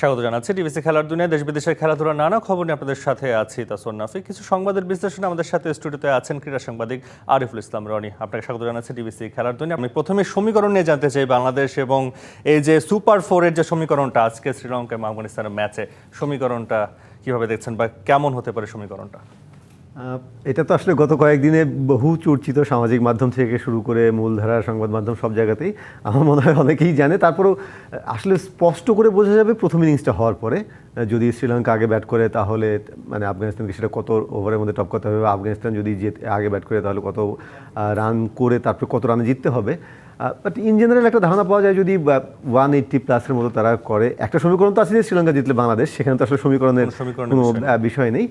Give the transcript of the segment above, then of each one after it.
স্বাগত জানাচ্ছি টিভিসি খেলার দুনিয়া, দেশ বিদেশের খেলাধুলার নানা খবর নিয়ে আপনাদের সাথে আছি তাসর নাফি কিছু সংবাদের বিশ্লেষণে আমাদের সাথে স্টুডিওতে আছেন ক্রীড়া সাংবাদিক আরিফুল ইসলাম রনি। আপনাকে স্বাগত জানাচ্ছি টিভিসি খেলার দুনিয়া। আমি প্রথমে সমীকরণ নিয়ে জানতে চাই বাংলাদেশ এবং এই যে সুপার ফোরের যে সমীকরণটা আজকে শ্রীলঙ্কা এবং আফগানিস্তানের ম্যাচে, সমীকরণটা কীভাবে দেখছেন বা কেমন হতে পারে সমীকরণটা? এটা তো আসলে গত কয়েকদিনে বহু চর্চিত সামাজিক মাধ্যম থেকে শুরু করে মূলধারার সংবাদ মাধ্যম সব জায়গাতেই। আমার মনে হয় অনেকেই জানে। তারপরেও আসলে স্পষ্ট করে বোঝা যাবে প্রথম ইনিংসটা হওয়ার পরে। যদি শ্রীলঙ্কা আগে ব্যাট করে, তাহলে মানে আফগানিস্তানকে সেটা কত ওভারের মধ্যে টপ করতে হবে? আফগানিস্তান যদি আগে ব্যাট করে, তাহলে কত রান করে, তারপরে কত রানে জিততে হবে? বাট ইন জেনারেল একটা ধারণা পাওয়া যায় যদি ওয়ান এইট্টি প্লাসের মতো তারা করে। একটা সমীকরণ তো আছে যে শ্রীলঙ্কা জিতলে বাংলাদেশ সেখানে তো আসলে সমীকরণের কোনো বিষয় নেই।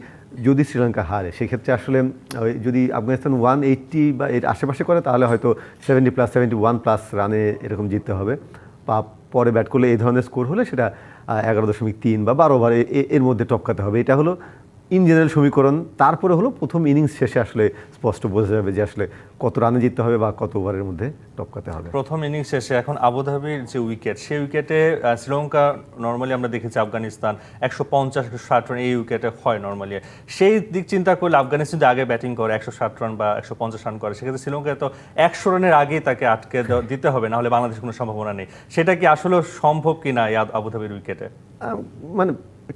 যদি শ্রীলঙ্কা হারে সেক্ষেত্রে আসলে ওই যদি আফগানিস্তান ওয়ান এইট্টি বা এর আশেপাশে করে তাহলে হয়তো seventy plus seventy one plus রানে এরকম জিততে হবে। বা পরে ব্যাট করলে এই ধরনের স্কোর হলে সেটা এগারো দশমিক তিন বা বারো ওভারে এর মধ্যে টপকাতে হবে। এটা হলো ইন জেনারেল সমীকরণ তারপরে হলো প্রথম ইনিংস শেষে আসলে স্পষ্ট বোঝা যাবে যে আসলে কত রানে জিততে হবে বা কত ওভারের মধ্যে টপকাতে হবে। প্রথম ইনিংস শেষে এখন আবুধাবির যে উইকেট সেই উইকেটে শ্রীলঙ্কা নর্মালি আমরা দেখেছি আফগানিস্তান একশো পঞ্চাশ একশো ষাট রান এই উইকেটে হয় নর্মালি সেই দিক চিন্তা করলে আফগানিস্তান যদি আগে ব্যাটিং করে একশো ষাট রান বা একশো পঞ্চাশ রান করে সেক্ষেত্রে শ্রীলঙ্কায় তো একশো রানের আগেই তাকে আটকে দিতে হবে নাহলে বাংলাদেশের কোনো সম্ভাবনা নেই। সেটা কি আসলে সম্ভব কি না আবুধাবির উইকেটে মানে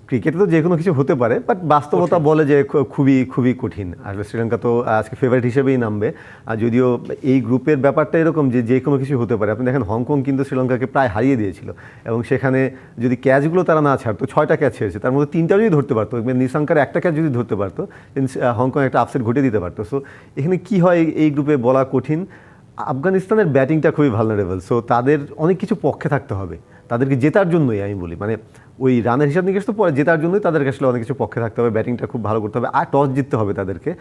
ক্রিকেটে তো যে কোনো কিছু হতে পারে বাট বাস্তবতা বলে যে খুবই খুবই কঠিন। আসলে শ্রীলঙ্কা তো আজকে ফেভারিট হিসেবেই নামবে। আর যদিও এই গ্রুপের ব্যাপারটা এরকম যে যে কোনো কিছু হতে পারে আপনি দেখেন হংকং কিন্তু শ্রীলঙ্কাকে প্রায় হারিয়ে দিয়েছিল। এবং সেখানে যদি ক্যাচগুলো তারা না ছাড়তো ছয়টা ক্যাচ ছেড়েছে তার মধ্যে তিনটা যদি ধরতে পারতো এবং নিশাঙ্কার একটা ক্যাচ যদি ধরতে পারতো হংকং একটা আপসেট ঘটে দিতে পারতো। সো এখানে কি হয় এই- এই গ্রুপে বলা কঠিন? আফগানিস্তানের ব্যাটিংটা খুবই ভালনারেবল সো তাদের অনেক কিছু পক্ষে থাকতে হবে। তাদেরকে জেতার জন্যই আমি বলি। মানে ওই রানের হিসাব নিকেশ তো পরে, জেতার জন্যই তাদেরকে আসলে অনেক কিছু পক্ষে থাকতে হবে, ব্যাটিংটা খুব ভালো করতে হবে, আর টস জিততে হবে তাদেরকে।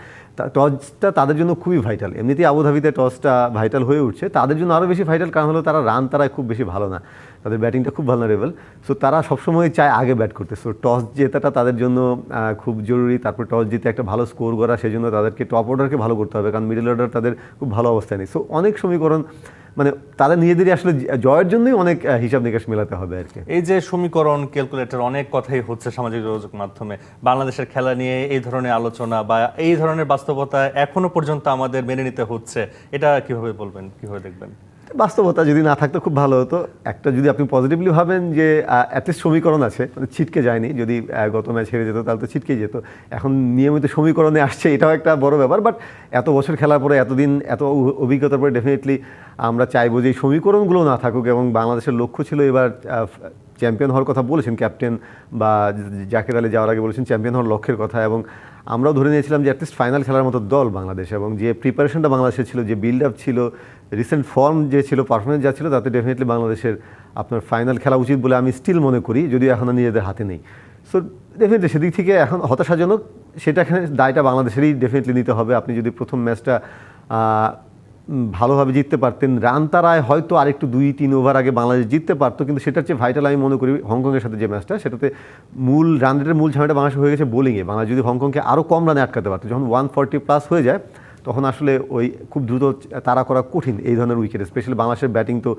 টসটা তাদের জন্য খুবই ভাইটাল এমনিতেই আবুধাবিতে টসটা ভাইটাল হয়ে উঠছে। তাদের জন্য আরও বেশি ভাইটাল কারণ হলো তারা রান তারা খুব বেশি ভালো না। তাদের ব্যাটিংটা খুব ভালনারেবল সো তারা সবসময় চায় আগে ব্যাট করতে। সো টস জেতাটা তাদের জন্য খুব জরুরি। তারপর টস জিতে একটা ভালো স্কোর করা, সেজন্য তাদেরকে টপ অর্ডারকে ভালো করতে হবে। কারণ মিডল অর্ডার তাদের খুব ভালো অবস্থায় নেই। সো অনেক সমীকরণ মানে তাদের নিজেদেরই আসলে জয়ের জন্যই অনেক হিসাব নিকাশ মেলাতে হবে আর কি। এই যে সমীকরণ ক্যালকুলেটর অনেক কথাই হচ্ছে সামাজিক যোগাযোগ মাধ্যমে। বাংলাদেশের খেলা নিয়ে এই ধরনের আলোচনা বা এই ধরনের বাস্তবতা এখনও পর্যন্ত আমাদের মেনে নিতে হচ্ছে। এটা কীভাবে বলবেন? কীভাবে দেখবেন? বাস্তবতা যদি না থাকতো খুব ভালো হতো। একটা যদি আপনি পজিটিভলি ভাবেন যে অ্যাটলিস্ট সমীকরণ আছে মানে ছিটকে যায়নি, যদি গত ম্যাচ হেরে যেত তাহলে তো ছিটকে যেত। এখন নিয়মিত সমীকরণে আসছে, এটাও একটা বড় ব্যাপার বাট এত বছর খেলার পরে, এতদিন, এত অভিজ্ঞতার পরে ডেফিনেটলি আমরা চাইব যে সমীকরণগুলো না থাকুক এবং বাংলাদেশের লক্ষ্য ছিল এবার চ্যাম্পিয়ন হওয়ার কথা বলেছেন ক্যাপ্টেন বা জাকের আলী যাওয়ার আগে বলেছেন চ্যাম্পিয়ন হওয়ার লক্ষ্যের কথা এবং আমরাও ধরে নিয়েছিলাম যে অ্যাটলিস্ট ফাইনাল খেলার মতো দল বাংলাদেশ এবং যে প্রিপারেশনটা বাংলাদেশে ছিল, যে বিল্ড আপ ছিল রিসেন্ট ফর্ম যে ছিল পারফরমেন্স যা ছিল, তাতে ডেফিনেটলি বাংলাদেশের আপনার ফাইনাল খেলা উচিত বলে আমি স্টিল মনে করি, যদিও এখনও নিজেদের হাতে নেই। সো ডেফিনেটলি সেদিক থেকে এখন হতাশাজনক, সেটা এখানে দায়টা বাংলাদেশেরই ডেফিনেটলি নিতে হবে। আপনি যদি প্রথম ম্যাচটা ভালোভাবে জিততে পারতেন। রান তারায় হয়তো আরেকটু দুই, তিন ওভার আগে বাংলাদেশ জিততে পারতো, কিন্তু সেটার চেয়ে ভাইটাল আমি মনে করি হংকংয়ের সাথে যে ম্যাচটা সেটাতে মূল রান রেটের মূল ঝামেলাটা বাংলাদেশ হয়ে গেছে বোলিংয়ে বাংলাদেশ যদি হংকংকে আরও কম রানে আটকাতে পারতো, যখন ওয়ান ফর্টি প্লাস হয়ে যায়, তখন আসলে ওই খুব দ্রুত তারা করা কঠিন এই ধরনের উইকেট স্পেশালি বাংলাদেশের ব্যাটিং তো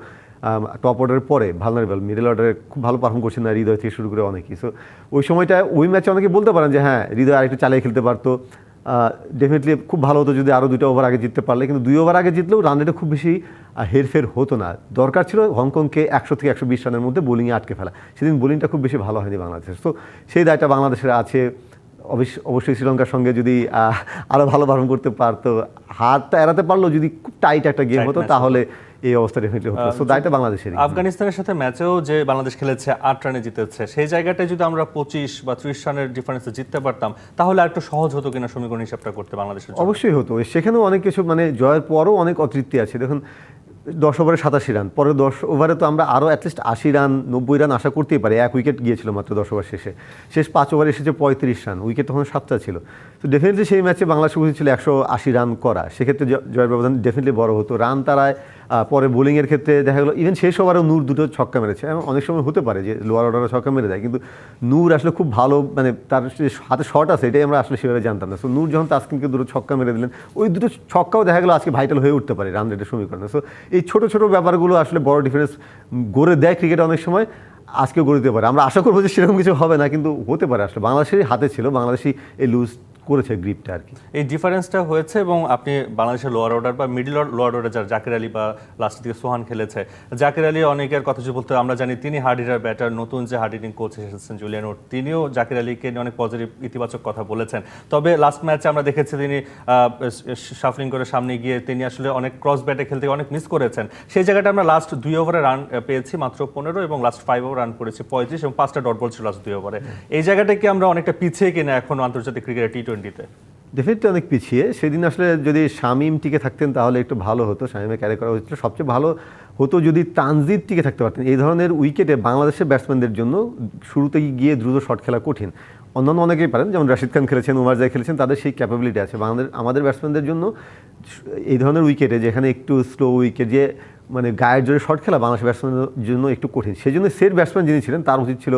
টপ অর্ডারের পরে ভালনারেবল মিডল অর্ডারে খুব ভালো পারফর্ম করছেন না হৃদয় থেকে শুরু করে অনেকেই। সো ওই সময়টা ওই ম্যাচে অনেকে বলতে পারেন যে হ্যাঁ হৃদয় আরেকটু চালিয়ে খেলতে পারতো। ডেফিনেটলি খুব ভালো হতো যদি আরও দুটো ওভার আগে জিততে পারলে। কিন্তু দুই ওভার আগে জিতলেও রান রেটে খুব বেশি হেরফের হতো না। দরকার ছিল হংকংকে একশো থেকে একশো বিশ রানের মধ্যে বোলিংয়ে আটকে ফেলা। সেদিন বোলিংটা খুব বেশি ভালো হয়নি বাংলাদেশের। তো সেই দায়টা বাংলাদেশের আছে। অবশ্য- অবশ্যই শ্রীলঙ্কার সঙ্গে যদি আরও আরও ভালো পালন করতে পারতো। হারটা এড়াতে পারল যদি খুব টাইট একটা গেম হতো। তাহলে এই অবস্থা ডেফিনেটলি হতো সো দায়টা বাংলাদেশেরই। আফগানিস্তানের সাথে ম্যাচেও যে বাংলাদেশ খেলেছে আট রানে জিতেছে সেই জায়গাটায় যদি আমরা পঁচিশ বা ত্রিশ রানের ডিফারেন্সে জিততে পারতাম তাহলে একটু সহজ হতো কিনা সমীকরণ হিসাবটা করতে বাংলাদেশের অবশ্যই হতো। সেখানেও অনেক কিছু মানে জয়ের পরও অনেক অতৃপ্তি আছে। দেখুন দশ ওভারে সাতাশি রান পরে দশ ওভারে তো আমরা আরও অ্যাটলিস্ট আশি রান নব্বই রান আশা করতেই পারি। এক উইকেট গিয়েছিল মাত্র দশ ওভার শেষে। শেষ পাঁচ ওভারে এসেছে পঁয়ত্রিশ রান উইকেট তখন সাতটা ছিল। তো ডেফিনেটলি সেই ম্যাচে বাংলাদেশ উচিত ছিল একশো আশি রান করা। সেক্ষেত্রে জয়ের ব্যবধান ডেফিনেটলি বড় হতো। রান তারায় পরে বোলিংয়ের ক্ষেত্রে দেখা গেলো ইভেন শেষ ওভারেও নূর দুটো ছক্কা মেরেছে। এবং অনেক সময় হতে পারে যে লোয়ার অর্ডারে ছক্কা মেরে দেয়, কিন্তু নূর আসলে খুব ভালো মানে তার হাতে শট আছে, এটাই আমরা আসলে সেভাবে জানতাম না। সো নূর যখন তাসকিনকে দুটো ছক্কা মেরে দিলেন, ওই দুটো ছক্কাও দেখা গেলো আজকে ভাইটাল হয়ে উঠতে পারে রান রেটের সমীকরণে। সো এই ছোটো ছোটো ব্যাপারগুলো আসলে বড় ডিফারেন্স গড়ে দেয় ক্রিকেটে অনেক সময় আজকে গড়ে দিতে পারে। আমরা আশা করব যে সেরকম কিছু হবে না, কিন্তু হতে পারে। আসলে বাংলাদেশেরই হাতে ছিল বাংলাদেশি এই লুজ করেছে গ্রিপটা আর কি। এই ডিফারেন্সটা হয়েছে এবং আপনি বাংলাদেশের লোয়ার অর্ডার বা মিডিল লোয়ার অর্ডার যারা জাকির আলী বা লাস্টের দিকে সোহান খেলেছে, জাকির আলী অনেকের কথা যদি বলতে আমরা জানি তিনি হার্ড হিটার ব্যাটার নতুন যে হার্ড হিটিং কোচ এসেছেন জুলিয়ান উড তিনিও জাকির আলীকে অনেক পজিটিভ ইতিবাচক কথা বলেছেন। তবে লাস্ট ম্যাচে আমরা দেখেছি তিনি শাফলিং করে সামনে গিয়ে তিনি আসলে অনেক ক্রস ব্যাটে খেলতে অনেক মিস করেছেন। সেই জায়গাটা আমরা লাস্ট দুই ওভারে রান পেয়েছি মাত্র পনেরো এবং লাস্ট ফাইভ ওভার রান করেছি পঁয়ত্রিশ এবং পাঁচটা ডট বল ছিল লাস্ট দুই ওভারে এই জায়গাটা কি আমরা অনেকটা পিছিয়ে কিনা এখন আন্তর্জাতিক ক্রিকেট টি টোয়েন্টিতে ডেফিনেটলি অনেক পিছিয়ে। সেদিন আসলে যদি শামিম টিকে থাকতেন, তাহলে একটু ভালো হতো। শামিমে ক্যারি করা হয়েছিল। সবচেয়ে ভালো হতো যদি তানজিদ টিকে থাকতে পারতেন। এই ধরনের উইকেটে বাংলাদেশের ব্যাটসম্যানদের জন্য শুরুতে গিয়ে দ্রুত শট খেলা কঠিন। অন্যান্য অনেকেই পারেন, যেমন রাশিদ খান খেলেছেন, উমার জাই খেলেছেন, তাদের সেই ক্যাপাবিলিটি আছে। বাংলাদেশ, আমাদের ব্যাটসম্যানদের জন্য এই ধরনের উইকেটে যেখানে একটু স্লো উইকেট যে মানে গায়ের জোরে শট খেলা বাংলাদেশের ব্যাটসম্যানের জন্য একটু কঠিন। সেই জন্য সেট ব্যাটসম্যান যিনি ছিলেন, তার উচিত ছিল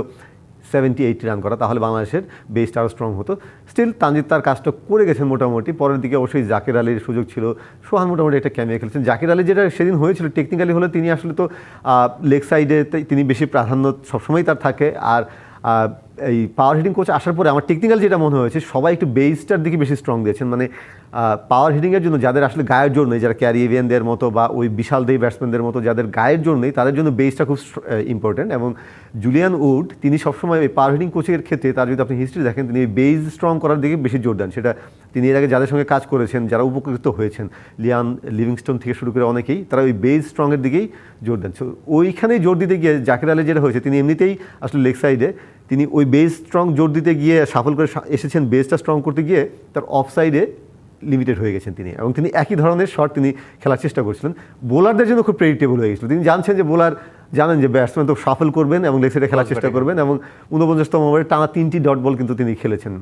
সেভেন্টি এইটি রান করা, তাহলে বাংলাদেশের বেসটা আরও স্ট্রং হতো। স্টিল তানজিদ তার কাজটা করে গেছেন মোটামুটি। পরের দিকে অবশ্যই জাকির আলীর সুযোগ ছিল। সোহান মোটামুটি একটা ক্যামিয়া খেলেছেন। জাকির আলী যেটা সেদিন হয়েছিল টেকনিক্যালি হলে তিনি আসলে তো লেগ সাইডে তিনি বেশি প্রাধান্য সবসময়ই তার থাকে। আর এই পাওয়ার হিটিং কোচ আসার পরে আমার টেকনিক্যাল যেটা মনে হয়েছে, সবাই একটু বেসটার দিকে বেশি স্ট্রং দিয়েছেন। মানে পাওয়ার হিটিংয়ের জন্য যাদের আসলে গায়ের জোর নেই যারা ক্যারিভিয়ানদের মতো বা ওই বিশাল দেই ব্যাটসম্যানদের মতো যাদের গায়ের জোর নেই তাদের জন্য বেসটা খুব ইম্পর্টেন্ট এবং জুলিয়ান উড তিনি সবসময় ওই পাওয়ার হিটিং কোচের ক্ষেত্রে তার যদি আপনি হিস্ট্রি দেখেন তিনি বেস স্ট্রং করার দিকে বেশি জোর দেন। সেটা তিনি এর আগে যাদের সঙ্গে কাজ করেছেন যারা উপকৃত হয়েছেন লিয়ান লিভিংস্টোন থেকে শুরু করে অনেকেই তারা ওই বেস স্ট্রংয়ের দিকেই জোর দেন। So, ওইখানেই জোর দিতে গিয়ে জাকির আলী যেটা হয়েছে তিনি এমনিতেই আসলে লেগ সাইডে তিনি ওই বেস স্ট্রং জোর দিতে গিয়ে সাফল করে এসেছেন বেসটা স্ট্রং করতে গিয়ে তার অফ সাইডে লিমিটেড হয়ে গেছেন তিনি। এবং তিনি একই ধরনের শট তিনি খেলার চেষ্টা করছিলেন। বোলারদের জন্য খুব প্রেডিক্টেবল হয়ে গেছিল। তিনি জানছেন যে বোলার জানেন যে ব্যাটসম্যান তো সাফল করবেন এবং লেগ সাইডে খেলার চেষ্টা করবেন এবং উনপঞ্চাশতম ওভারে টানা তিনটি ডট বল কিন্তু তিনি খেলেছেন।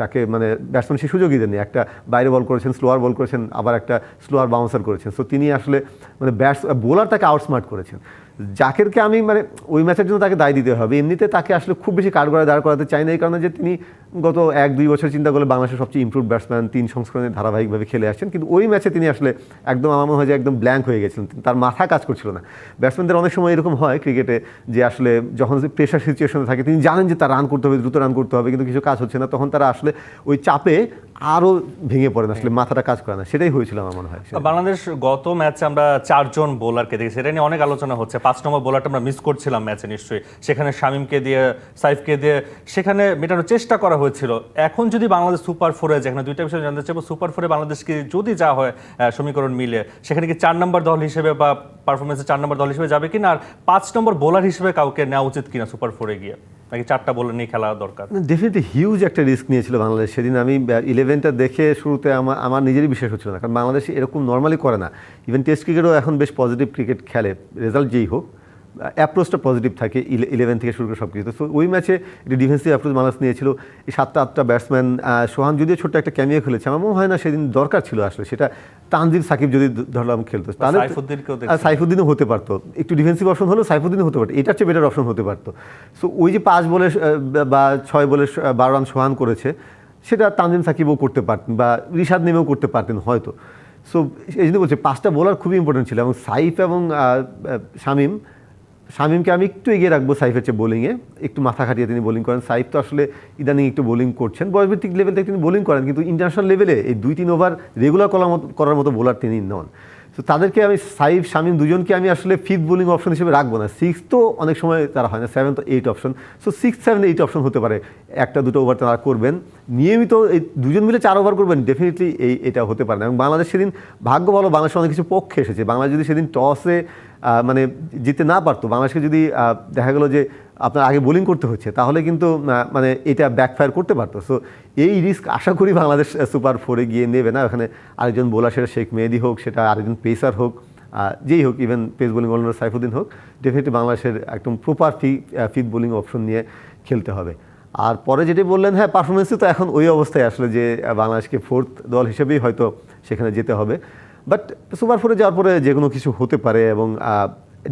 তাকে মানে ব্যাটসম্যান সে সুযোগই দেননি। একটা বাইরে বল করেছেন স্লোয়ার বল করেছেন আবার একটা স্লোয়ার বাউন্সার করেছেন। সো তিনি আসলে মানে ব্যাটস বোলার তাকে আউটস্মার্ট করেছেন। জাকেরকে আমি মানে ওই ম্যাচের জন্য তাকে দায় দিতে হবে। এমনিতে তাকে আসলে খুব বেশি কাঠগড়ায় দাঁড় করাতে চাই না, এই কারণে যে তিনি গত এক, দুই বছর চিন্তা করলে বাংলাদেশের সবচেয়ে ইমপ্রুভ ব্যাটসম্যান তিন সংস্করণে ধারাবাহিকভাবে খেলে আসছেন। কিন্তু ওই ম্যাচে তিনি আসলে একদম আমার মনে হয় যে একদম ব্ল্যাঙ্ক হয়ে গেছিলেন। তার মাথা কাজ করছিল না। ব্যাটসম্যানদের অনেক সময় এরকম হয় ক্রিকেটে যে আসলে যখন প্রেশার সিচুয়েশনে থাকে, তিনি জানেন যে তার রান করতে হবে, দ্রুত রান করতে হবে, কিন্তু কিছু কাজ হচ্ছে না। তখন তারা আসলে ওই চাপে আরও ভেঙে পড়ে না, আসলে মাথাটা কাজ করে না। সেটাই হয়েছিল আমার মনে হয়। বাংলাদেশ গত ম্যাচে আমরা চারজন বোলারকে দেখেছি। সেটা নিয়ে অনেক আলোচনা হচ্ছে। পাঁচ নম্বর বোলারটা আমরা মিস করছিলাম ম্যাচে নিশ্চয়ই। সেখানে শামিমকে দিয়ে, সাইফকে দিয়ে, সেখানে মেটানোর চেষ্টা করা হয়েছিল। এখন যদি বাংলাদেশ সুপার ফোরে যেখানে দুইটা বিষয় জানতে চাইব। সুপার ফোরে বাংলাদেশকে যদি যা হয় সমীকরণ মিলে সেখানে কি চার নম্বর দল হিসেবে বা পারফরমেন্সে চার নম্বর দল হিসেবে যাবে কিনা? আর পাঁচ নম্বর বোলার হিসেবে কাউকে নেওয়া উচিত কিনা সুপার ফোরে গিয়ে? নাকি চারটা বলে নিয়ে খেলা দরকার? ডেফিনেটলি হিউজ একটা রিস্ক নিয়েছিল বাংলাদেশ। সেদিন আমি ইলেভেনটা দেখে শুরুতে আমার আমার নিজেরই বিশ্বাস হচ্ছিল না। কারণ বাংলাদেশ এরকম নর্মালি করে না। ইভেন টেস্ট ক্রিকেটও এখন বেশ পজিটিভ ক্রিকেট খেলে। রেজাল্ট যেই হোক। অ্যাপ্রোচটা পজিটিভ থাকে ইলেভেন থেকে শুরু করে সব কিছু তো ওই ম্যাচে একটি ডিফেন্সিভ অ্যাপ্রোচ বাংলাদেশ নিয়েছিল। এই সাতটা আটটা ব্যাটসম্যান সোহান যদিও ছোট্ট একটা ক্যামিও খেলেছে আমার মনে হয় না সেদিন দরকার ছিল আসলে। সেটা তানজিব সাকিব যদি ধরলাম খেলতো। তাহলে সাইফুদ্দিনও হতে পারতো। একটু ডিফেন্সিভ অপশন হলেও সাইফুদ্দিনও হতে পারতো। এটার চেয়ে বেটার অপশন হতে পারতো। সো ওই যে পাঁচ বলে বা ছয় বলে বারো রান সোহান করেছে সেটা তানজিম সাকিবও করতে পারতেন বা রিশাদ নেমেও করতে পারতেন হয়তো। সো এই জন্য বলছি পাঁচটা বোলার খুবই ইম্পর্টেন্ট ছিল এবং সাইফ এবং শামিম শামিমকে আমি একটু এগিয়ে রাখব সাইফের চেয়ে বোলিংয়ে একটু মাথা খাটিয়ে তিনি বোলিং করেন। সাইফ তো আসলে ইদানিং একটু বোলিং করছেন। বয়সভিত্তিক লেভেল থেকে তিনি বোলিং করেন, কিন্তু ইন্টারন্যাশনাল লেভেলে এই দুই, তিন ওভার রেগুলার করার মতো করার মতো বোলার তিনি নন। তো তাদেরকে আমি, সাইফ, শামিম দুজনকে আমি আসলে ফিফথ বোলিং অপশন হিসেবে রাখব না। সিক্স তো অনেক সময় তারা হয় না সেভেন তো eight option so six seven eight option হতে পারে। একটা, দুটো ওভার তারা করবেন। নিয়মিত এই দুজন মিলে চার ওভার করবেন ডেফিনেটলি এই, এটা হতে পারে না। এবং বাংলাদেশ সেদিন, ভাগ্য ভালো বাংলাদেশ অনেক কিছু পক্ষে এসেছে। বাংলাদেশ যদি সেদিন টসে মানে জিততে না পারতো। বাংলাদেশকে যদি দেখা গেলো যে আপনার আগে বোলিং করতে হচ্ছে, তাহলে কিন্তু মানে এটা ব্যাকফায়ার করতে পারতো। সো এই রিস্ক আশা করি বাংলাদেশ সুপার ফোরে গিয়ে নেবে না। ওখানে আরেকজন বোলার সেটা শেখ মেহেদি হোক, সেটা আরেকজন পেসার হোক যেই হোক even pace bowling all rounder Saifuddin হোক ডেফিনেটলি বাংলাদেশের একদম প্রপার ফি ফিট বোলিং অপশন নিয়ে খেলতে হবে। আর পরে যেটি বললেন হ্যাঁ পারফরমেন্সে তো এখন ওই অবস্থায় আসলে যে বাংলাদেশকে ফোর্থ দল হিসেবেই হয়তো সেখানে যেতে হবে। বাট সুপার ফোরে যাওয়ার পরে যে কোনো কিছু হতে পারে এবং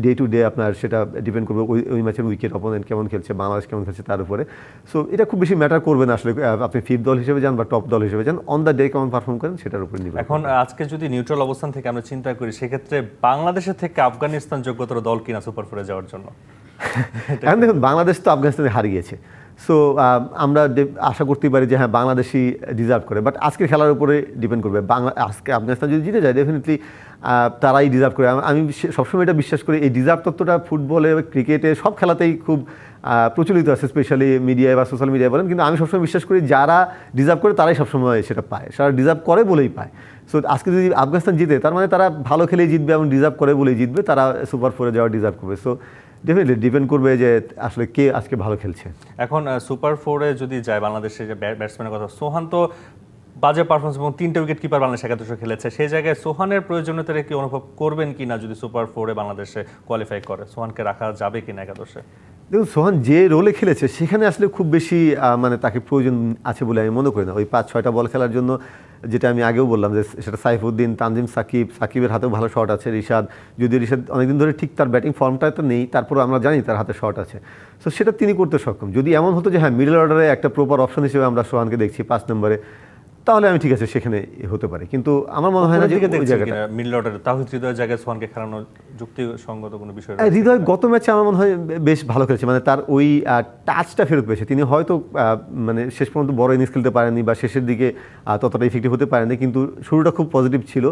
ডে টু ডে আপনার সেটা ডিপেন্ড করবে ওই ওই ম্যাচের উইকেট অপোনেন্ট কেমন খেলছে বাংলাদেশ কেমন খেলছে তার উপরে। সো এটা খুব বেশি ম্যাটার করবে না আসলে আপনি ফিফ দল হিসেবে যান বা টপ দল হিসেবে যান অন দ্য ডে কেমন পারফর্ম করেন সেটার উপর নির্ভর এখন আজকে যদি নিউট্রাল অবস্থান থেকে আমরা চিন্তা করি সেক্ষেত্রে বাংলাদেশের থেকে আফগানিস্তান যোগ্যতর দল কিনা সুপার ফোরে যাওয়ার জন্য? এখন দেখুন বাংলাদেশ তো আফগানিস্তানে হারিয়েছে। সো আমরা আশা করতেই পারি যে হ্যাঁ বাংলাদেশই ডিজার্ভ করে। বাট আজকের খেলার উপরে ডিপেন্ড করবে। বাংলা, আজকে আফগানিস্তান যদি জিতে যায় ডেফিনেটলি তারাই ডিজার্ভ করে। আমি সবসময় এটা বিশ্বাস করি, এই ডিজার্ভ তত্ত্বটা ফুটবলে ক্রিকেটে সব খেলাতেই খুব প্রচলিত আছে স্পেশালি মিডিয়ায় বা সোশ্যাল মিডিয়ায় বলেন। কিন্তু আমি সবসময় বিশ্বাস করি, যারা ডিজার্ভ করে, তারাই সবসময় সেটা পায়। যারা ডিজার্ভ করে বলেই পায়। সো আজকে যদি আফগানিস্তান জিতে, তার মানে তারা ভালো খেলেই জিতবে এবং ডিজার্ভ করে বলেই জিতবে। তারা সুপার ফোরে যাওয়া ডিজার্ভ করবে। সো ডেফিনেটলি ডিপেন্ড করবে যে আসলে কে আজকে ভালো খেলছে। এখন সুপার ফোরে যদি যায় বাংলাদেশের যে ব্যাট- ব্যাটসম্যানের কথা সোহান তো বাজে পারফরমেন্স এবং তিনটে উইকেট কিপার বাংলাদেশ একাদশে খেলেছে। সেই জায়গায় সোহানের প্রয়োজনীয়তা কি অনুভব করবেন কিনা যদি সুপার ফোরে বাংলাদেশে কোয়ালিফাই করে? সোহানকে রাখা যাবে কিনা একাদশে? দেখুন সোহান যে রোলে খেলেছে সেখানে আসলে খুব বেশি মানে তাকে প্রয়োজন আছে বলে আমি মনে করি না। ওই পাঁচ ছয়টা বল খেলার জন্য যেটা আমি আগেও বললাম যে সেটা সাইফুদ্দিন, তানজিম সাকিব, সাকিবের হাতেও ভালো শট আছে, রিশাদ। যদি রিশাদ অনেকদিন ধরে ঠিক তার ব্যাটিং ফর্মটা তো নেই তারপরে আমরা জানি তার হাতে শট আছে। সো সেটা তিনি করতে সক্ষম। যদি এমন হতো যে হ্যাঁ মিডল অর্ডারে একটা প্রপার অপশন হিসেবে আমরা সোহানকে দেখছি পাঁচ নম্বরে তাহলে আমি ঠিক আছে সেখানে হতে পারে। কিন্তু আমার মনে হয় না যে জায়গাটা মিডল অর্ডারে তাহিদ হৃদয়ের জায়গায় সোহানকে খেলানো যুক্তিসঙ্গত কোনো বিষয় হ্যাঁ, হৃদয় গত ম্যাচে আমার মনে হয় বেশ ভালো খেলেছে। মানে তার ওই টাচটা ফেরত পেয়েছে। তিনি হয়তো মানে শেষ পর্যন্ত বড় ইনিংস খেলতে পারেননি বা শেষের দিকে ততটা ইফেক্টিভ হতে পারেনি কিন্তু শুরুটা খুব পজিটিভ ছিল।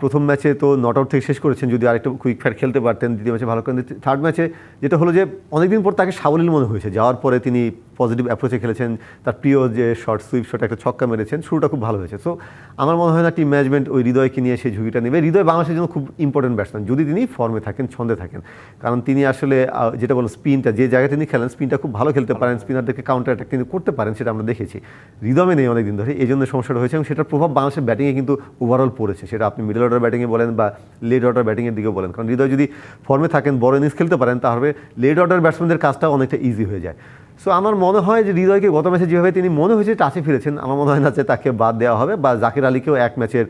প্রথম ম্যাচে তো নট আউট থেকে শেষ করেছেন, যদি আরেকটু কুইক ফায়ার খেলতে পারতেন, দ্বিতীয় ম্যাচে ভালো করেন থার্ড ম্যাচে যেটা হলো যে অনেকদিন পর তাকে সাবলীল মনে হয়েছে, যাওয়ার পরে তিনি পজিটিভ অ্যাপ্রোচে খেলেছেন, তার প্রিয় যে শর্ট সুইপ শট একটা ছক্কা মেরেছেন, শুরুটা খুব ভালো হয়েছে। সো আমার মনে হয় না টিম ম্যানেজমেন্ট ওই হৃদয়কে নিয়ে সেই ঝুঁকিটা নেবে। হৃদয় বাংলাদেশের জন্য খুব ইম্পর্টেন্ট ব্যাটসম্যান যদি তিনি ফর্মে থাকেন, ছন্দে থাকেন। কারণ তিনি আসলে যেটা বলো স্পিনটা যে জায়গায় তিনি খেলেন স্পিনটা খুব ভালো খেলতে পারেন স্পিনারদেরকে কাউন্টার অ্যাটাক তিনি করতে পারেন, সেটা আমরা দেখেছি। হৃদমে নেই অনেকদিন ধরে, এই জন্য সমস্যাটা হয়েছে এবং সেটার প্রভাব বাংলাদেশের ব্যাটিংয়ে কিন্তু ওভারঅল পড়েছে, সেটা আপনি মিডল অর্ডার ব্যাটিংয়ে বলেন বা লেট অর্ডার ব্যাটিংয়ের দিকে বলেন। কারণ হৃদয় যদি ফর্মে থাকেন বড় ইনিংস খেলতে পারেন তাহলে লেট অর্ডার ব্যাটসম্যানদের কাজটা অনেকটা ইজি হয়ে যায়। সো আমার মনে হয় যে হৃদয়কে গত ম্যাচে যেভাবে তিনি মনে হয়েছে টাচে ফিরেছেন আমার মনে হয় না যে তাকে বাদ দেওয়া হবে বা জাকির আলীকেও এক ম্যাচের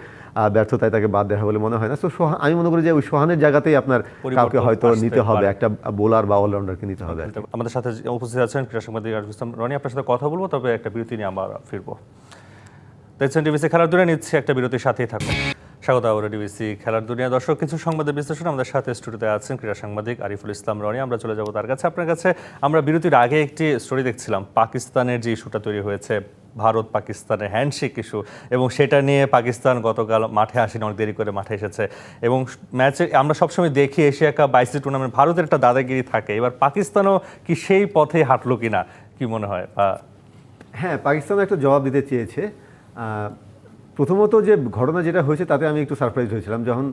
ব্যর্থতায় তাকে বাদ দেওয়া বলে মনে হয় না। সো সোহান আমি মনে করি যে ওই সোহানের জায়গাতেই আপনার কাউকে হয়তো নিতে হবে একটা বোলার বা অলরাউন্ডারকে নিতে হবে আমাদের সাথে উপস্থিত আছেন ক্রীড়া সাংবাদিক আরিফ ইসলাম রনি। আপনার সাথে কথা বলব তবে একটা বিরতি নিয়ে আমরা ফিরবো। দেখছেন ডিবিসি খেলার দুনিয়া নিচ্ছে একটা বিরতির সাথেই থাকুন। স্বাগত, আবার ডিবিসি খেলার দুনিয়া। দর্শক, কিছু সংবাদের বিশ্লেষণ আমাদের সাথে স্টুডিওতে আছেন ক্রীড়া সাংবাদিক আরিফুল ইসলাম রনি। আমরা চলে যাব তার কাছে। আপনার কাছে আমরা বিরতির আগে একটি স্টোরি দেখছিলাম, পাকিস্তানের যে ইস্যুটা তৈরি হয়েছে, ভারত পাকিস্তানের হ্যান্ডশেক ইস্যু এবং সেটা নিয়ে পাকিস্তান গতকাল মাঠে আসেনি, অনেক দেরি করে মাঠে এসেছে। এবং ম্যাচে আমরা সবসময় দেখি এশিয়া কাপ বাইসি টুর্নামেন্ট ভারতের একটা দাদাগিরি থাকে। এবার পাকিস্তানও কি সেই পথে হাঁটলো কিনা, কি মনে হয়? হ্যাঁ পাকিস্তান একটা জবাব দিতে চেয়েছে। প্রথমত যে ঘটনা যেটা হয়েছে, তাতে আমি একটু সারপ্রাইজ হয়েছিলাম। যখন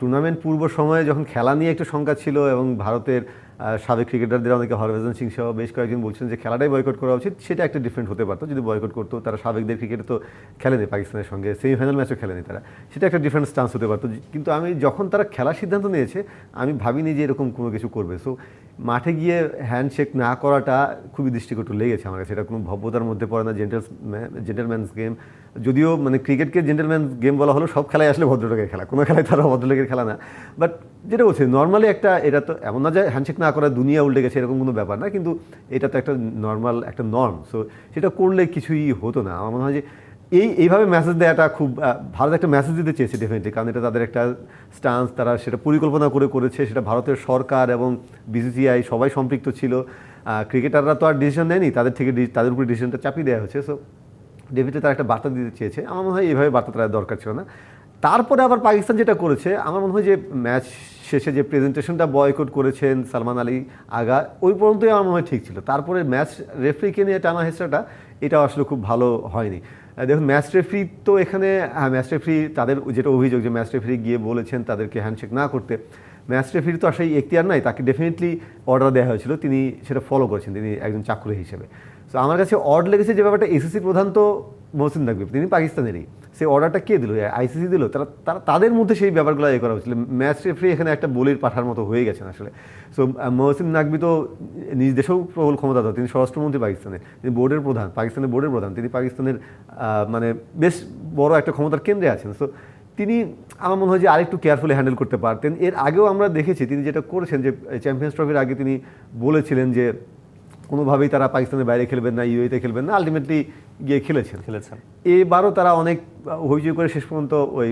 টুর্নামেন্ট পূর্ব সময়ে যখন খেলা নিয়ে একটু শঙ্কা ছিল এবং ভারতের সাবেক ক্রিকেটারদের অনেকে হরভজন সিং সহ বেশ কয়েকজন বলছেন যে খেলাটাই বয়কট করা উচিত, সেটা একটা ডিফারেন্ট হতে পারতো। যদি বয়কট করতো, তারা সাবেকদের ক্রিকেটে তো খেলেনি পাকিস্তানের সঙ্গে সেমিফাইনাল ম্যাচও খেলেনি তারা। সেটা একটা ডিফারেন্ট স্টান্স হতে পারতো। কিন্তু আমি যখন তারা খেলার সিদ্ধান্ত নিয়েছে, আমি ভাবিনি যে এরকম কোনো কিছু করবে। সো মাঠে গিয়ে হ্যান্ডশেক না করাটা খুবই দৃষ্টিকটু লেগেছে আমার কাছে। এটা কোনো ভব্যতার মধ্যে পড়ে না জেন্টেলস জেন্টেলম্যানস গেম যদিও মানে ক্রিকেটকে জেন্টেলম্যান গেম বলা হলো, সব খেলায় আসলে ভদ্রলোকের খেলা, কোনো খেলায় তারা ভদ্রলোকের খেলা না। বাট যেটা বলছে নর্মালি একটা, এটা তো এমন না যে হ্যান্ডশেক না করা দুনিয়া উল্টে গেছে, এরকম কোনো ব্যাপার না, কিন্তু এটা তো একটা নর্মাল একটা নর্ম সো সেটা করলে কিছুই হতো না। আমার মনে হয় যে এই, এইভাবে মেসেজ দেওয়াটা খুব ভারত একটা মেসেজ দিতে চেয়েছে ডেফিনেটলি কারণ এটা তাদের একটা স্টান্স তারা সেটা পরিকল্পনা করে করেছে, সেটা ভারতের সরকার এবং বিসিসিআই সবাই সম্পৃক্ত ছিল। ক্রিকেটাররা তো আর ডিসিশন নেয়নি, তাদের থেকে তাদের উপরে ডিসিশনটা চাপিয়ে দেওয়া হয়েছে সো ডেভিডে তারা একটা বার্তা দিতে চেয়েছে। আমার মনে হয় এইভাবে বার্তা তারা দরকার ছিল না। তারপরে আবার পাকিস্তান যেটা করেছে, আমার মনে হয় যে ম্যাচ শেষে যে প্রেজেন্টেশনটা বয়কট করেছেন সালমান আলী আগা, ওই পর্যন্তই আমার মনে হয় ঠিক ছিল। তারপরে ম্যাচ রেফারিকে নিয়ে টানা হেসরাটা এটা আসলে খুব ভালো হয়নি। দেখুন ম্যাচ রেফারি তো এখানে হ্যাঁ ম্যাচ রেফারি তাদের যেটা অভিযোগ যে ম্যাচ রেফারি গিয়ে বলেছেন তাদেরকে হ্যান্ডশেক না করতে ম্যাচ রেফারি তো আসলে এখতিয়ার নাই, তাকে ডেফিনেটলি অর্ডার দেওয়া হয়েছিল, তিনি সেটা ফলো করেছেন, তিনি একজন চাকুরে হিসেবে। তো আমার কাছে অড লেগেছে যে ব্যাপারটা এসএসসি প্রধান তো মহসিন নাকবি তিনি পাকিস্তানেরই। সেই অর্ডারটা কে দিল? আইসিসি দিল? তারা তারা, তাদের মধ্যে সেই ব্যাপারগুলো এ করা হচ্ছিল ম্যাচ রেফারি এখানে একটা বলির পাঠার মতো হয়ে গেছেন আসলে। সো মহসিন নাকবি তো নিজ দেশেও প্রবল ক্ষমতা তিনি স্বরাষ্ট্রমন্ত্রী পাকিস্তানের তিনি বোর্ডের প্রধান, পাকিস্তানের বোর্ডের প্রধান, তিনি পাকিস্তানের মানে বেশ বড় একটা ক্ষমতার কেন্দ্রে আছেন। সো তিনি, আমার মনে হয় যে আরেকটু কেয়ারফুলি হ্যান্ডেল করতে পারতেন। এর আগেও আমরা দেখেছি, তিনি যেটা করেছেন যে চ্যাম্পিয়ন্স ট্রফির আগে তিনি বলেছিলেন যে কোনোভাবেই তারা পাকিস্তানের বাইরে খেলবেন না ইউএতে খেলবেন না আলটিমেটলি গিয়ে খেলেছেন। খেলেছেন। এবারও তারা অনেক হইচই করে শেষ পর্যন্ত ওই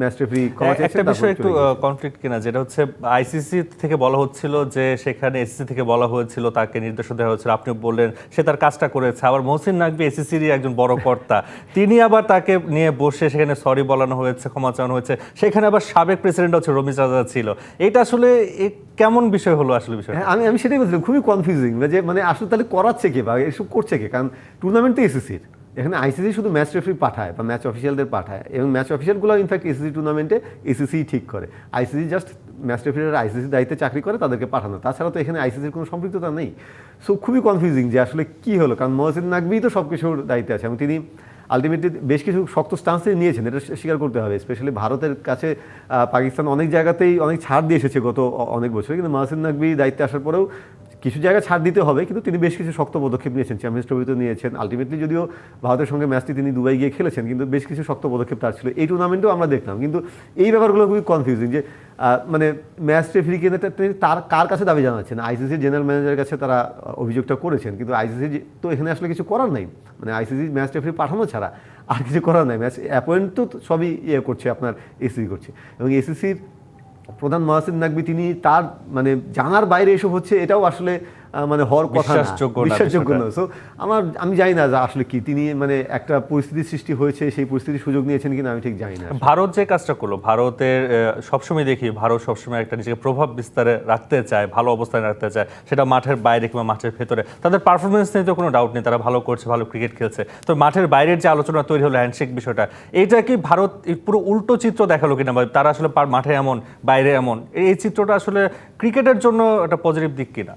ম্যাচ রেফারি একটা বিষয় একটু কনফ্লিক্ট কিনা যেটা হচ্ছে আইসিসি থেকে বলা হচ্ছিল যে সেখানে এসিসি থেকে বলা হয়েছিল তাকে নির্দেশনা দেওয়া হয়েছিল। আপনি বললেন সে তার কাজটা করেছে। আবার মহসিন নাকবি এসিসিরই একজন বড় কর্তা। তিনি আবার তাকে নিয়ে বসে সেখানে সরি বলানো হয়েছে ক্ষমা চাওয়ানো হয়েছে। সেখানে আবার সাবেক প্রেসিডেন্ট হচ্ছে রমিজ রাজা ছিল। এটা আসলে কেমন বিষয় হলো আসলে বিষয় হ্যাঁ আমি আমি সেটাই বলছিলাম খুবই কনফিউজিং যে মানে আসলে তাহলে করাচ্ছে কে বা এসব করছে কে? কারণ টুর্নামেন্ট তো এসএসির এখানে আইসিসি শুধু ম্যাচ রেফারি পাঠায় বা ম্যাচ অফিসিয়ালদের পাঠায় এবং ম্যাচ অফিসিয়ালগুলো ইনফ্যাক্ট এসিসি টুর্নামেন্টে এসিসি ঠিক করে। আইসিসি জাস্ট ম্যাচ রেফারিরা আইসিসি দায়িত্বে চাকরি করে, তাদেরকে পাঠানো। তাছাড়া তো এখানে আইসিসির কোনো সম্পৃক্ততা নেই। সো খুবই কনফিউজিং যে আসলে কী হলো, কারণ মহসিন নাকবি তো সব কিছুর দায়িত্বে আছে এবং তিনি আলটিমেটলি বেশ কিছু শক্ত স্টান্স নিয়েছেন, এটা স্বীকার করতে হবে। স্পেশালি ভারতের কাছে পাকিস্তান অনেক জায়গাতেই অনেক ছাড় দিয়ে এসেছে গত অনেক বছর। কিন্তু মাহসিন নাকবি দায়িত্বে আসার পরেও কিছু জায়গায় ছাড় দিতে হবে, কিন্তু তিনি বেশ কিছু শক্ত পদক্ষেপ নিয়েছেন। চ্যাম্পিয়ন্স ট্রফিতে নিয়েছেন। আলটিমেটলি যদিও ভারতের সঙ্গে ম্যাচটি তিনি দুবাই গিয়ে খেলেছেন, কিন্তু বেশ কিছু শক্ত পদক্ষেপ তার ছিল। এই টুর্নামেন্টেও আমরা দেখলাম। কিন্তু এই ব্যাপারগুলো খুবই কনফিউজিং যে মানে ম্যাচ তিনি তার কার কাছে দাবি জানাচ্ছেন? আইসিসি জেনারেল ম্যানেজারের কাছে তারা অভিযোগটা করেছেন। কিন্তু আইসিসি তো এখানে আসলে কিছু করার নাই। মানে আইসিসি ম্যাচ রেফারি পাঠানো ছাড়া আর কিছু করার নাই। ম্যাচ অ্যাপয়েন্ট তো সবই ইয়ে করছে, আপনার এসিসি করছে। এবং এসিসির প্রধান মহাসিন নাকবি তিনি তার মানে জানার বাইরে এসব হচ্ছে এটাও আসলে মানে হওয়ার কথা বিশ্বাসযোগ্য না সো আমার আমি জানি না যে আসলে কি। তিনি মানে একটা পরিস্থিতির সৃষ্টি হয়েছে সেই পরিস্থিতির সুযোগ নিয়েছেন কিনা আমি ঠিক জানি না ভারত যে কাজটা করল ভারতের সবসময় দেখি ভারত সবসময় একটা নিজেকে প্রভাব বিস্তারে রাখতে চায় ভালো অবস্থানে রাখতে চায়। সেটা মাঠের বাইরে কিংবা মাঠের ভেতরে। তাদের পারফরমেন্স নিয়ে তো কোনো ডাউট নেই তারা ভালো করছে ভালো ক্রিকেট খেলছে। তো মাঠের বাইরের যে আলোচনা তৈরি হলো হ্যান্ডশেক বিষয়টা এটা কি ভারত পুরো উল্টো চিত্র দেখাল কিনা? বা তারা আসলে পার- মাঠে এমন বাইরে এমন? এই চিত্রটা আসলে ক্রিকেটের জন্য একটা পজিটিভ দিক কিনা?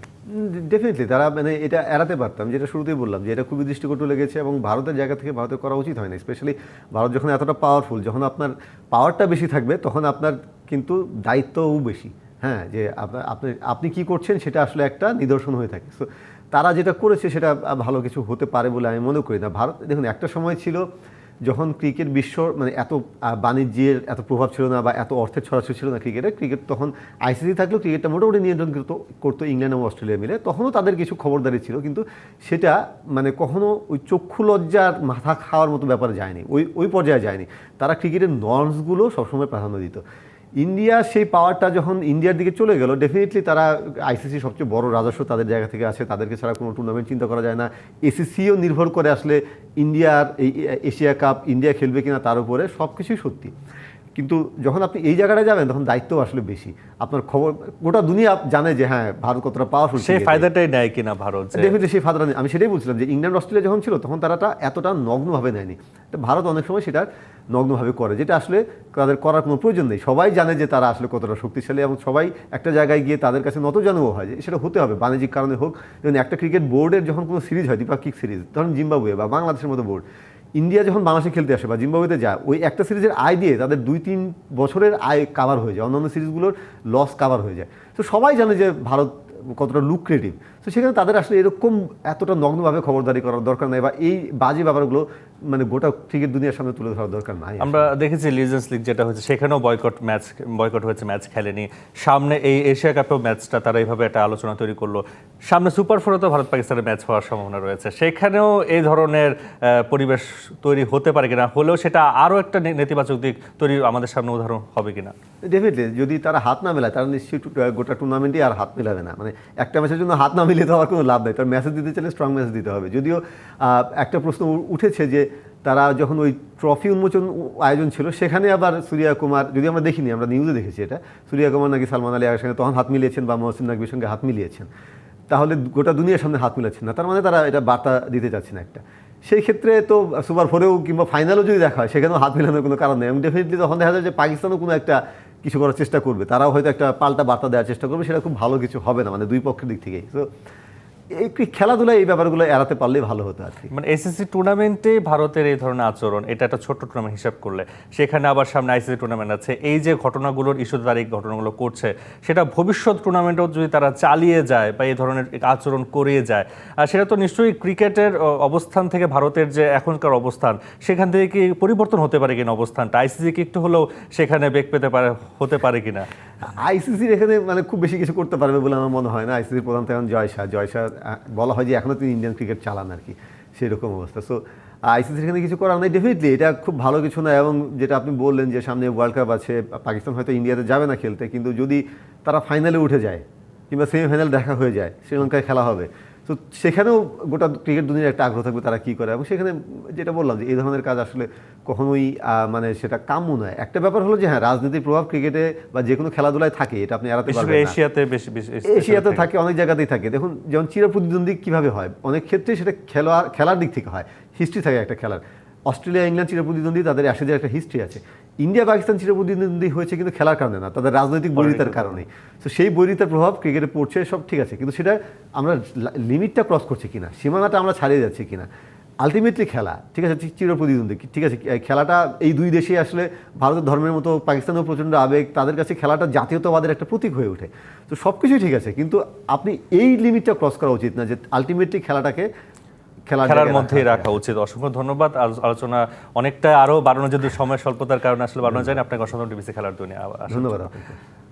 ডেফিনেটলি তারা মানে এটা এড়াতে পারতাম, যেটা শুরুতেই বললাম, যে এটা খুবই দৃষ্টিকটু লেগেছে এবং ভারতের জায়গা থেকে ভারতের করা উচিত হয় না স্পেশালি ভারত যখন এতটা পাওয়ারফুল যখন আপনার পাওয়ারটা বেশি থাকবে, তখন আপনার কিন্তু দায়িত্বও বেশি। হ্যাঁ যে আপনি আপনি কী করছেন সেটা আসলে একটা নিদর্শন হয়ে থাকে। সো তারা যেটা করেছে সেটা ভালো কিছু হতে পারে বলে আমি মনে করি না। ভারত, দেখুন, একটা সময় ছিল যখন ক্রিকেট বিশ্ব মানে এত বাণিজ্যের এত প্রভাব ছিল না বা এত অর্থের ছড়াছড়ি ছিল না ক্রিকেটে, ক্রিকেট তখন আইসিসি থাকলেও ক্রিকেটটা মোটামুটি নিয়ন্ত্রণ করতো করতো ইংল্যান্ড এবং অস্ট্রেলিয়া মিলে। তখনও তাদের কিছু খবরদারি ছিল, কিন্তু সেটা মানে কখনও ওই চক্ষু লজ্জার মাথা খাওয়ার মতো ব্যাপারে যায়নি, ওই ওই পর্যায়ে যায়নি। তারা ক্রিকেটের নর্মসগুলো সবসময় প্রাধান্য দিত। ইন্ডিয়া সেই পাওয়ারটা যখন ইন্ডিয়ার দিকে চলে গেল ডেফিনেটলি তারা আইসিসি সবচেয়ে বড় রাজস্ব তাদের জায়গা থেকে আছে তাদেরকে ছাড়া কোনো টুর্নামেন্ট চিন্তা করা যায় না। এসিসিও নির্ভর করে আসলে ইন্ডিয়ার এই এশিয়া কাপ, ইন্ডিয়া খেলবে কিনা তার উপরে সব কিছুই সত্যি। কিন্তু যখন আপনি এই জায়গাটায় যাবেন তখন দায়িত্ব আসলে বেশি। আপনার খবর গোটা দুনিয়া জানে যে হ্যাঁ ভারত কতটা পাওয়ারফুল সেই ফায়দাটাই নেয় কিনা ভারত ডেফিনেটলি সেই ফাদারা আমি সেটাই বলছিলাম যে ইংল্যান্ড অস্ট্রেলিয়া যখন ছিল তখন তারা এতটা নগ্নভাবে নেয়নি। তো ভারত অনেক সময় সেটা নগ্নভাবে করে যেটা আসলে তাদের করার কোনো প্রয়োজন নেই। সবাই জানে যে তারা আসলে কতটা শক্তিশালী এবং সবাই একটা জায়গায় গিয়ে তাদের কাছে নত জানাও হয়। যে সেটা হতে হবে বাণিজ্যিক কারণে হোক। যেমন একটা ক্রিকেট বোর্ডের যখন কোনো সিরিজ হয় দ্বিপাক্ষিক সিরিজ ধরুন জিম্বাবুয়ে বা বাংলাদেশের মতো বোর্ড ইন্ডিয়া যখন বাংলাদেশে খেলতে আসে বা জিম্বাবুয়েতে যায়, ওই একটা সিরিজের আয় দিয়ে তাদের দুই তিন বছরের আয় কাভার হয়ে যায়। অন্যান্য সিরিজগুলোর লস কাভার হয়ে যায়। তো সবাই জানে যে ভারত কতটা লুক্রেটিভ তো সেখানে তাদের আসলে এরকম এতটা নগ্নভাবে খবরদারি করার দরকার নাই বা এই বাজে ব্যাপারগুলো মানে গোটা ক্রিকেট দুনিয়ার সামনে তুলে ধরার দরকার নাই আমরা দেখেছি লিজেন্স লিগ যেটা হয়েছে সেখানেও বয়কট ম্যাচ বয়কট হয়েছে ম্যাচ খেলেনি। সামনে এই এশিয়া কাপেও ম্যাচটা তারা এইভাবে একটা আলোচনা তৈরি করল। সামনে সুপার ফোরে তো ভারত পাকিস্তানের ম্যাচ হওয়ার সম্ভাবনা রয়েছে। সেখানেও এই ধরনের পরিবেশ তৈরি হতে পারে কিনা হলেও সেটা আরও একটা নেতিবাচক দিক তৈরি আমাদের সামনে উদাহরণ হবে কিনা। ডেফিনেটলি যদি তারা হাত না মেলায় তারা নিশ্চয়ই গোটা টুর্নামেন্টই আর হাত মেলাবে না। মানে একটা ম্যাচের জন্য হাত না মিলিয়ে তো আমার কোনো লাভ নাই। তার ম্যাচেজ দিতে চাইলে স্ট্রং ম্যাচ দিতে হবে। যদিও একটা প্রশ্ন উঠেছে যে, তারা যখন ওই ট্রফি উন্মোচন আয়োজন ছিল, সেখানে আবার সূর্যা কুমার যদি আমরা দেখিনি, আমরা নিউজে দেখেছি এটা, সূর্যা কুমার নাকি সালমান আলী আগের সঙ্গে তখন হাত মিলিয়েছেন বা মহসিন নাকবির সঙ্গে হাত মিলিয়েছেন। তাহলে গোটা দুনিয়ার সামনে হাত মিলাচ্ছেন না। তার মানে তারা এটা বার্তা দিতে চাচ্ছেন একটা। সেই ক্ষেত্রে তো সুপার ফোরেও কিংবা ফাইনালও যদি দেখা হয়, সেখানেও হাত মেলানোর কোনো কারণ নেই। এবং ডেফিনেটলি তখন দেখা যায় যে পাকিস্তানও কোনো একটা কিছু করার চেষ্টা করবে। তারাও হয়তো একটা পাল্টা বার্তা দেওয়ার চেষ্টা করবে, সেটা খুব ভালো কিছু হবে না মানে দুই পক্ষের দিক থেকেই। তো এই কি- খেলাধুলায় এই ব্যাপারগুলো এড়াতে পারলেই ভালো হতো আর কি। মানে এসএসসি টুর্নামেন্টে ভারতের এই ধরনের আচরণ, এটা একটা ছোট্ট টুর্নামেন্ট হিসাব করলে। সেখানে আবার সামনে আইসিসি টুর্নামেন্ট আছে। এই যে ঘটনাগুলোর ইস্যু তারা এই ঘটনাগুলো করছে, সেটা ভবিষ্যৎ টুর্নামেন্টও যদি তারা চালিয়ে যায় বা এই ধরনের আচরণ করিয়ে যায়, আর সেটা তো নিশ্চয়ই ক্রিকেটের অবস্থান থেকে ভারতের যে এখনকার অবস্থান, সেখান থেকে কি পরিবর্তন হতে পারে কিনা অবস্থানটা? আইসিসি কি একটু হলেও সেখানে বেগ পেতে পারে, হতে পারে কিনা? আইসিসির এখানে মানে খুব বেশি কিছু করতে পারবে বলে আমার মনে হয় না। আইসিসির প্রধান তেমন জয় শাহ জয় শাহ বলা হয় যে এখনও তিনি ইন্ডিয়ান ক্রিকেট চালান আর কি। সেরকম অবস্থা। সো আইসিসির এখানে কিছু করার নাই। ডেফিনেটলি এটা খুব ভালো কিছু না এবং যেটা আপনি বললেন যে সামনে ওয়ার্ল্ড কাপ আছে, পাকিস্তান হয়তো ইন্ডিয়াতে যাবে না খেলতে, কিন্তু যদি তারা ফাইনালে উঠে যায় কিংবা সেমিফাইনাল দেখা হয়ে যায়, শ্রীলঙ্কায় খেলা হবে তো সেখানেও গোটা ক্রিকেট দুনিয়ার একটা আগ্রহ থাকবে তারা কী করে। এবং সেখানে যেটা বললাম যে এই ধরনের কাজ আসলে কখনোই মানে সেটা কাম্য নয়। একটা ব্যাপার হলো যে হ্যাঁ রাজনীতির প্রভাব ক্রিকেটে বা যে কোনো খেলাধুলায় থাকে এটা আপনি এড়াতে পারবেন এশিয়াতে বেশি বেশি এশিয়াতে থাকে। অনেক জায়গাতেই থাকে। দেখুন যেমন চির প্রতিদ্বন্দ্বী কীভাবে হয়? অনেক ক্ষেত্রে সেটা খেলোয়াড় খেলার দিক থেকে হয়। হিস্ট্রি থাকে একটা খেলার। অস্ট্রেলিয়া ইংল্যান্ড চির প্রতিদ্বন্দ্বী তাদের অ্যাশেজের একটা হিস্ট্রি আছে। ইন্ডিয়া পাকিস্তান চির প্রতিদ্বন্দ্বী হয়েছে কিন্তু খেলার কারণে না তাদের রাজনৈতিক বৈরিতার কারণে। তো সেই বৈরিতার প্রভাব ক্রিকেটে পড়ছে সব ঠিক আছে। কিন্তু সেটা আমরা লিমিটটা ক্রস করছি কিনা সীমানাটা আমরা ছাড়িয়ে যাচ্ছি কিনা আলটিমেটলি খেলা ঠিক আছে? চির প্রতিদ্বন্দ্বী ঠিক আছে? খেলাটা এই দুই দেশে আসলে ভারতের ধর্মের মতো পাকিস্তানেও প্রচণ্ড আবেগ তাদের কাছে খেলাটা জাতীয়তাবাদের একটা প্রতীক হয়ে ওঠে। তো সব কিছুই ঠিক আছে কিন্তু আপনি এই লিমিটটা ক্রস করা উচিত না যে আলটিমেটলি খেলাটাকে খেলার মধ্যেই রাখা। উচিত। অসংখ্য ধন্যবাদ। আলোচনা অনেকটা আরও বাড়ানো যদি সময় স্বল্পতার কারণে আসলে বাড়ানো যায় না আপনাকে অসংখ্য টিভিসি খেলার দুনিয়া ধন্যবাদ